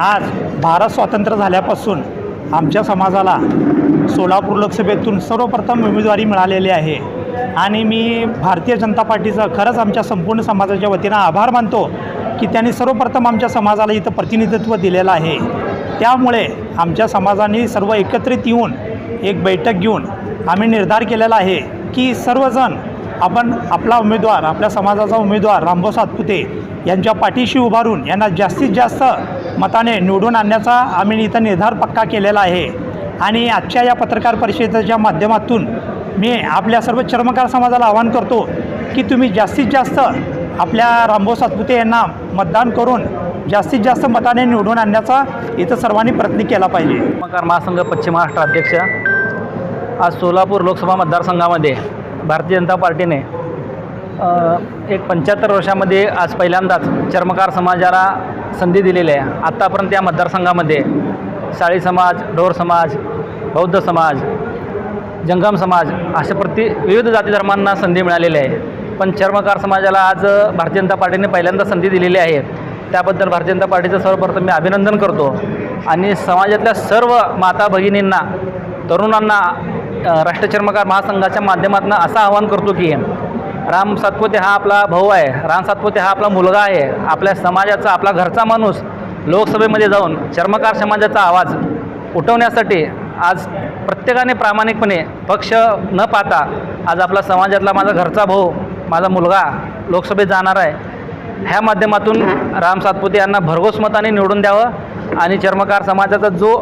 आज भारत स्वातंत्र्य झाल्यापासून आमच्या समाजाला सोलापूर लोकसभेतून सर्वप्रथम उमेदवारी मिळालेली आहे. आणि मी भारतीय जनता पार्टीचं खरंच आमच्या संपूर्ण समाजाच्या वतीनं आभार मानतो की त्यांनी सर्वप्रथम आमच्या समाजाला इथं प्रतिनिधित्व दिलेलं आहे. त्यामुळे आमच्या समाजाने सर्व एकत्रित येऊन एक बैठक घेऊन आम्ही निर्धार केलेला आहे की सर्वजण आपण आपला उमेदवार आपल्या समाजाचा उमेदवार रामभाऊ सातपुते यांच्या पाठीशी उभारून यांना जास्तीत जास्त मताने निवडून आणण्याचा आम्ही इथं निर्धार पक्का केलेला आहे. आणि आजच्या या पत्रकार परिषदेच्या माध्यमातून मी आपल्या सर्व चर्मकार समाजाला आवाहन करतो की तुम्ही जास्तीत जास्त आपल्या रामभाऊ सातपुते यांना मतदान करून जास्तीत जास्त मताने निवडून आणण्याचा इथं सर्वांनी प्रयत्न केला पाहिजे. चर्मकार महासंघ पश्चिम महाराष्ट्र अध्यक्ष आज सोलापूर लोकसभा मतदारसंघामध्ये भारतीय जनता पार्टीने एक पंच्याहत्तर वर्षामध्ये आज पहिल्यांदाच चर्मकार समाजाला संधी दिलेली आहे. आत्तापर्यंत या मतदारसंघामध्ये साळी समाज ढोर समाज बौद्ध समाज जंगम समाज अशा प्रति विविध जाती धर्मांना संधी मिळालेली आहे. पण चर्मकार समाजाला आज भारतीय जनता पार्टीने पहिल्यांदा संधी दिलेली आहे. त्याबद्दल भारतीय जनता पार्टीचं सर्वप्रथम मी अभिनंदन करतो. आणि समाजातल्या सर्व माता भगिनींना तरुणांना राष्ट्रचर्मकार महासंघाच्या माध्यमातून असं आवाहन करतो की राम सातपुते हा आपला भाऊ आहे. राम सातपुते हा आपला मुलगा आहे. आपल्या समाजाचा आपला घरचा माणूस लोकसभेमध्ये जाऊन चर्मकार समाजाचा आवाज उठवण्यासाठी आज प्रत्येकाने प्रामाणिकपणे पक्ष न पाहता आज आपला समाजातला माझा घरचा भाऊ माझा मुलगा लोकसभेत जाणार आहे. ह्या माध्यमातून राम सातपुते यांना भरघोस मताने निवडून द्यावं आणि चर्मकार समाजाचा जो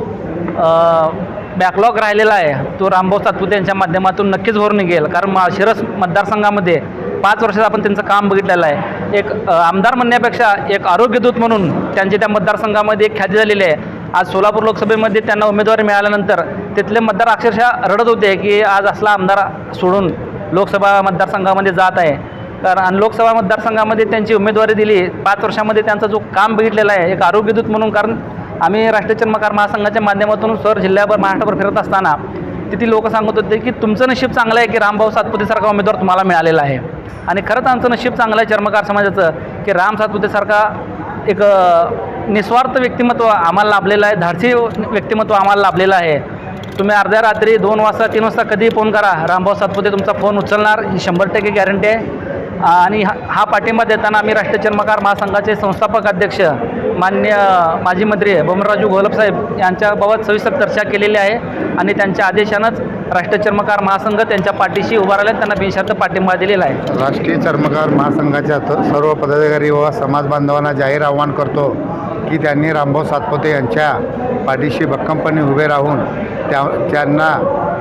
बॅकलॉग राहिलेला आहे. तो रामभाऊ सातपुते यांच्या माध्यमातून नक्कीच भरून निघेल. कारण माळशिरस मतदारसंघामध्ये पाच वर्षात आपण त्यांचं काम बघितलेलं आहे. एक आमदार म्हणण्यापेक्षा एक आरोग्यदूत म्हणून त्यांची त्या मतदारसंघामध्ये एक ख्याती झालेली आहे. आज सोलापूर लोकसभेमध्ये त्यांना उमेदवारी मिळाल्यानंतर तिथले मतदार अक्षरशः रडत होते की आज असला आमदार सोडून लोकसभा मतदारसंघामध्ये जात आहे. कारण आणि लोकसभा मतदारसंघामध्ये त्यांची उमेदवारी दिली. पाच वर्षामध्ये त्यांचा जो काम बघितलेला आहे एक आरोग्यदूत म्हणून. कारण आम्ही राष्ट्रीय चर्मकार महासंघाच्या माध्यमातून सर जिल्ह्याभर महाराष्ट्रभर फिरत असताना तिथे लोक सांगत होते की तुमचं नशीब चांगलं आहे की रामभाऊ सातपुतेसारखा उमेदवार तुम्हाला मिळालेला आहे. आणि खरंच आमचं नशीब चांगलं आहे चर्मकार समाजाचं की राम सातपुतेसारखा एक निस्वार्थ व्यक्तिमत्व आम्हाला लाभलेलं आहे धाडसी व्यक्तिमत्व आम्हाला लाभलेलं आहे. तुम्ही अर्ध्या रात्री दोन वाजता तीन वाजता कधीही फोन करा रामभाऊ सातपुते तुमचा फोन उचलणार ही शंभर टक्के गॅरंटी आहे. आणि हा हा पाठिंबा देताना आम्ही राष्ट्रीय चर्मकार महासंघाचे संस्थापक अध्यक्ष मान्य माजी मंत्री बमराजू घोलपसाहेब यांच्याबाबत सविस्तर चर्चा केलेली आहे आणि त्यांच्या आदेशानंच राष्ट्रीय चर्मकार महासंघ त्यांच्या पाठीशी उभा राहिला त्यांना बिनशर्त पाठिंबा दिलेला आहे. राष्ट्रीय चर्मकार महासंघाच्या सर्व पदाधिकारी व समाज बांधवांना जाहीर आवाहन करतो की त्यांनी रामभाऊ सातपोते यांच्या पाठीशी भक्कमपणे उभे राहून त्या त्यांना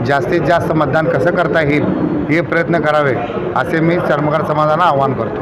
जास्तीत जास्त मतदान कसं करता येईल हे प्रयत्न करावे असे मी चर्मकार समाजाला आवाहन करतो.